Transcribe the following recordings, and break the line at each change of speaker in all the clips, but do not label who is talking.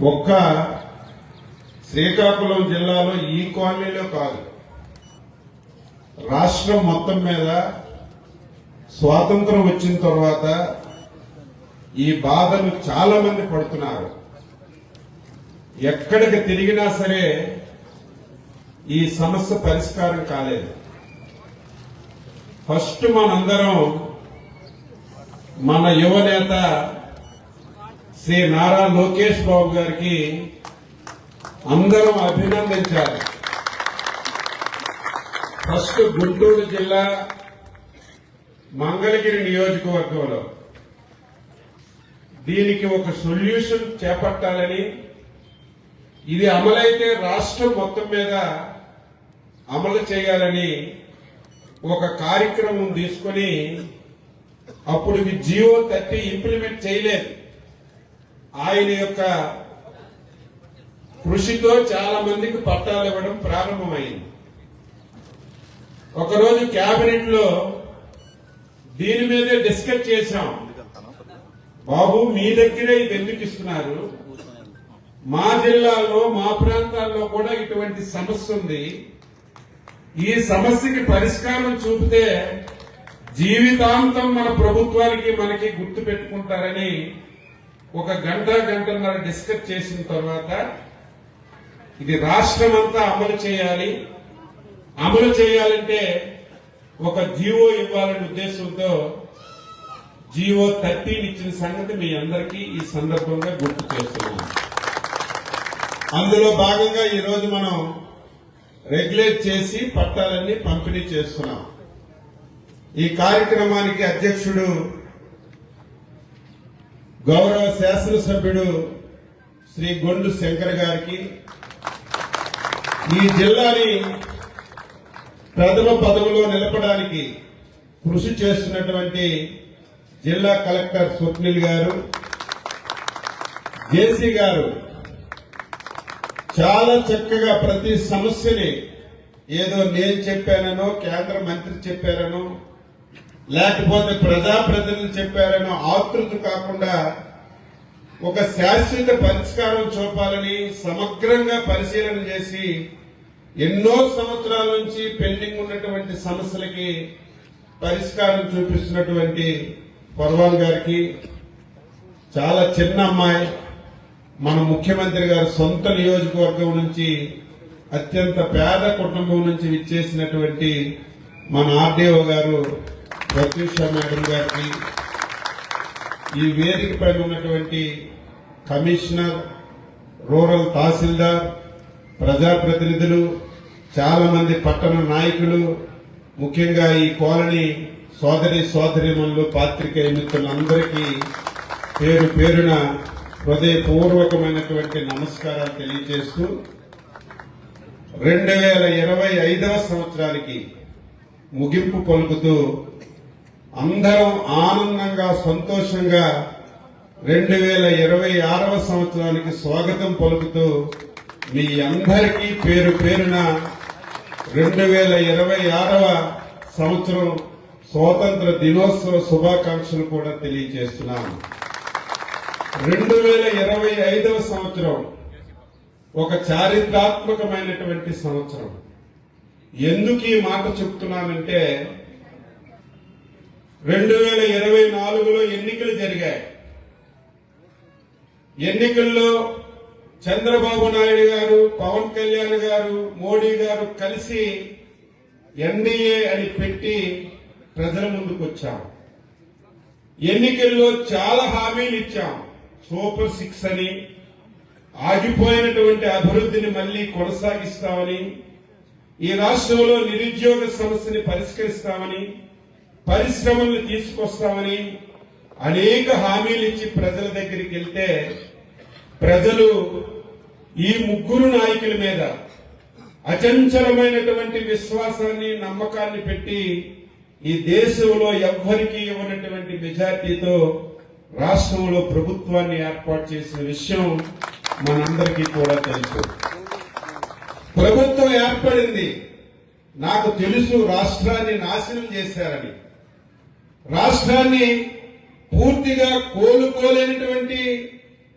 ఒక్క శ్రీకాకుళం జిల్లాలో ఈ కాలనీలో కాదు. రాష్ట్రం మొత్తం మీద స్వాతంత్రం వచ్చిన తర్వాత ఈ బాధలు చాలా మంది పడుతున్నారు. ఎక్కడికి తిరిగినా సరే ఈ సమస్య పరిష్కారం కాలేదు. ఫస్ట్ మనందరం మన యువనేత శ్రీ నారా లోకేష్ బాబు గారికి అందరం అభినందించాలి. ఫస్ట్ గుంటూరు జిల్లా మంగళగిరి నియోజకవర్గంలో దీనికి ఒక సొల్యూషన్ చేపట్టాలని ఇది అమలైతే రాష్ట్రం మొత్తం మీద అమలు చేయాలని ఒక కార్యక్రమం తీసుకొని అప్పుడు ఇది జియో థర్టీ ఇంప్లిమెంట్ చేయలేదు. ఆయన యొక్క కృషితో చాలా మందికి పట్టాలు ఇవ్వడం ప్రారంభమైంది. ఒకరోజు కేబినెట్లో దీని మీదే డిస్కస్ చేశాం. బాబు మీ దగ్గరే ఇది ఎందుకు ఇస్తున్నారు? మా జిల్లాలో మా ప్రాంతాల్లో కూడా ఇటువంటి సమస్య ఉంది. ఈ సమస్యకి పరిష్కారం చూపితే జీవితాంతం మన ప్రభుత్వానికి మనకి గుర్తు పెట్టుకుంటారని ఒక గంట గంటన్నర డిస్కస్ చేసిన తర్వాత ఇది రాష్ట్రం అంతా అమలు చేయాలి. అమలు చేయాలంటే ఒక జీవో ఇవ్వాలనే ఉద్దేశంతో జీవో థర్టీన్ ఇచ్చిన సంగతి మీ అందరికీ ఈ సందర్భంగా గుర్తు చేస్తున్నాం అందులో భాగంగా ఈరోజు మనం రెగ్యులేట్ చేసి పట్టాలన్నీ పంపిణీ చేస్తున్నాం. ఈ కార్యక్రమానికి అధ్యక్షుడు గౌరవ శాసనసభ్యుడు శ్రీ గొండు శంకర్ గారికి ఈ జిల్లాని ప్రథమ పదవిలో నిలపడానికి కృషి చేస్తున్నటువంటి జిల్లా కలెక్టర్ స్వప్నిల్ గారు జేసీ గారు చాలా చక్కగా ప్రతి సమస్యని ఏదో నేను చెప్పాననో కేంద్ర మంత్రి చెప్పారనో లేకపోతే ప్రజాప్రతినిధులు చెప్పారనో ఆతృత కాకుండా ఒక శాశ్వత పరిష్కారం చూపాలని సమగ్రంగా పరిశీలన చేసి ఎన్నో సంవత్సరాల నుంచి పెండింగ్ ఉన్నటువంటి సమస్యలకి పరిష్కారం చూపిస్తున్నటువంటి పర్వాన్ గారికి చాలా చిన్న అమ్మాయి మన ముఖ్యమంత్రి గారు సొంత నియోజకవర్గం నుంచి అత్యంత పేద కుటుంబం నుంచి విచ్చేసినటువంటి మన ఆర్డీఓ గారు ప్రత్యూష మేడం గారికి ఈ వేదిక పైన ఉన్నటువంటి కమిషనర్ రూరల్ తహసీల్దార్ ప్రజాప్రతినిధులు చాలామంది పట్టణ నాయకులు ముఖ్యంగా ఈ కాలనీ సోదరి సోదరిమణులు పాత్రికేయ మిత్రులందరికీ పేరు పేరున హృదయపూర్వకమైనటువంటి నమస్కారాలు తెలియజేస్తూ రెండు వేల ఇరవై ఐదవ సంవత్సరానికి ముగింపు పలుకుతూ అందరం ఆనందంగా సంతోషంగా రెండు వేల ఇరవై ఆరవ సంవత్సరానికి స్వాగతం పలుకుతూ మీ అందరికీ పేరు పేరున రెండు వేల ఇరవై ఆరవ సంవత్సరం స్వాతంత్ర దినోత్సవ శుభాకాంక్షలు కూడా తెలియజేస్తున్నాను. రెండు వేల ఇరవై ఐదవ సంవత్సరం ఒక చారిత్రాత్మకమైనటువంటి సంవత్సరం. ఎందుకు ఈ మాట చెప్తున్నానంటే రెండు వేల ఇరవై నాలుగులో ఎన్నికలు జరిగాయి. ఎన్నికల్లో చంద్రబాబు నాయుడు గారు పవన్ కళ్యాణ్ గారు మోడీ గారు కలిసి ఎన్డీఏ అని పెట్టి ప్రజల ముందుకు వచ్చాం. ఎన్నికల్లో చాలా హామీలు ఇచ్చాం. సూపర్ సిక్స్ అని ఆగిపోయినటువంటి అభివృద్ధిని మళ్ళీ కొనసాగిస్తామని ఈ రాష్ట్రంలో నిరుద్యోగ సమస్యని పరిష్కరిస్తామని పరిశ్రమలు తీసుకొస్తామని అనేక హామీలు ఇచ్చి ప్రజల దగ్గరికి వెళ్తే ప్రజలు ఈ ముగ్గురు నాయకుల మీద అచంచలమైనటువంటి విశ్వాసాన్ని నమ్మకాన్ని పెట్టి ఈ దేశంలో ఎవ్వరికీ ఇవ్వనటువంటి మెజార్టీతో రాష్ట్రంలో ప్రభుత్వాన్ని ఏర్పాటు చేసిన విషయం మనందరికీ కూడా తెలుసు. ప్రభుత్వం ఏర్పడింది. నాకు తెలుసు రాష్ట్రాన్ని నాశనం చేశారని. రాష్ట్రాన్ని పూర్తిగా కోలుకోలేనటువంటి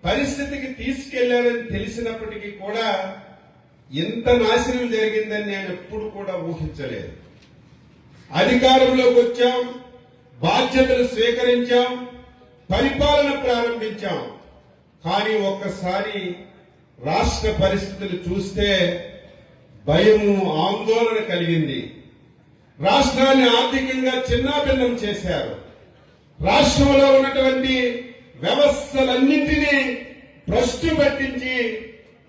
పరిస్థితికి తీసుకెళ్ళారని తెలిసినప్పటికీ కూడా ఇంత నాశనం జరిగిందని నేను ఎప్పుడు కూడా ఊహించలేదు. అధికారంలోకి వచ్చాం బాధ్యతలు స్వీకరించాం పరిపాలన ప్రారంభించాం. కానీ ఒక్కసారి రాష్ట్ర పరిస్థితులు చూస్తే భయము ఆందోళన కలిగింది. రాష్ట్రాన్ని ఆర్థికంగా చిన్నాభిన్నం చేశారు. రాష్ట్రంలో ఉన్నటువంటి వ్యవస్థలన్నింటినీ భ్రష్టు పట్టించి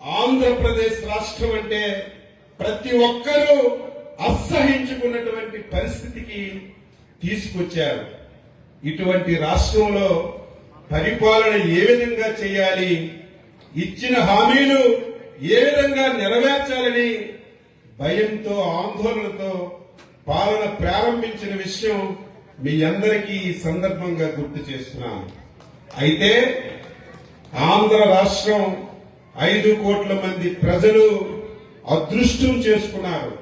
ఆంధ్రప్రదేశ్ రాష్ట్రం అంటే ప్రతి ఒక్కరూ అసహించుకున్నటువంటి పరిస్థితికి తీసుకొచ్చారు. ఇటువంటి రాష్ట్రంలో పరిపాలన ఏ విధంగా చేయాలి ఇచ్చిన హామీలు ఏ విధంగా నెరవేర్చాలని భయంతో ఆందోళనతో పాలన ప్రారంభించిన విషయం మీ అందరికీ ఈ సందర్భంగా గుర్తు చేస్తున్నాను. అయితే ఆంధ్ర రాష్ట్రం ఐదు కోట్ల మంది ప్రజలు అదృష్టం చేసుకున్నారు.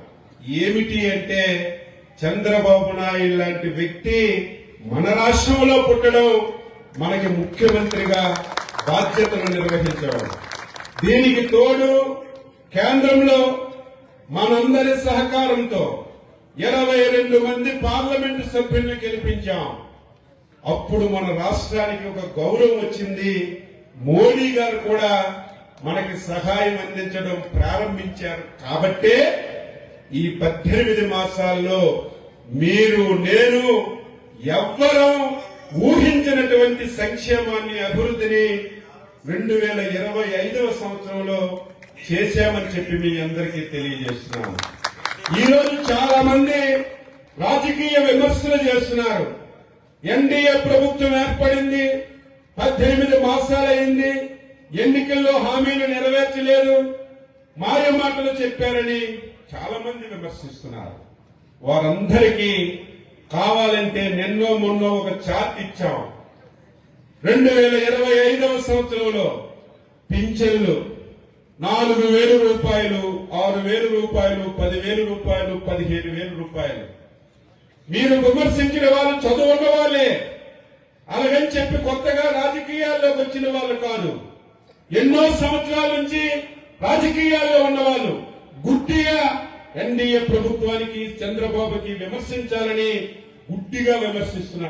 ఏమిటి అంటే చంద్రబాబు నాయుడు లాంటి వ్యక్తి మన రాష్ట్రంలో పుట్టడం మనకి ముఖ్యమంత్రిగా బాధ్యతలు నిర్వహించడం. దీనికి తోడు కేంద్రంలో మనందరి సహకారంతో ఇరవై రెండు మంది పార్లమెంటు సభ్యుల్ని గెలిపించాం. అప్పుడు మన రాష్ట్రానికి ఒక గౌరవం వచ్చింది. మోడీ గారు కూడా మనకి సహాయం అందించడం ప్రారంభించారు. కాబట్టే ఈ పద్దెనిమిది మాసాల్లో మీరు నేను ఎవ్వరం ఊహించినటువంటి సంక్షేమాన్ని అభివృద్ధిని రెండు వేల ఇరవై ఐదవ సంవత్సరంలో చేశామని చెప్పి మీ అందరికీ తెలియజేస్తున్నాను. ఈరోజు చాలా మంది రాజకీయ విమర్శలు చేస్తున్నారు. ఎన్డీఏ ప్రభుత్వం ఏర్పడింది పద్దెనిమిది మాసాలైంది ఎన్నికల్లో హామీలు నెరవేర్చలేదు మాయ మాటలు చెప్పారని చాలా మంది విమర్శిస్తున్నారు. వారందరికీ కావాలంటే నిన్నో మొన్నో ఒక చార్ట్ ఇచ్చాం. రెండు వేల ఇరవై ఐదవ సంవత్సరంలో పింఛన్లు నాలుగు వేలు రూపాయలు ఆరు వేలు రూపాయలు పదివేలు రూపాయలు పదిహేను వేలు రూపాయలు. మీరు విమర్శించిన వాళ్ళు చదువున్న వాళ్ళే. అలాగని చెప్పి కొత్తగా రాజకీయాల్లోకి వచ్చిన వాళ్ళు కాదు. ఎన్నో సంవత్సరాల నుంచి రాజకీయాల్లో ఉన్నవాళ్ళు గుడ్డిగా ఎన్డీఏ ప్రభుత్వానికి చంద్రబాబుకి విమర్శించాలని గుడ్డిగా విమర్శిస్తున్నారు.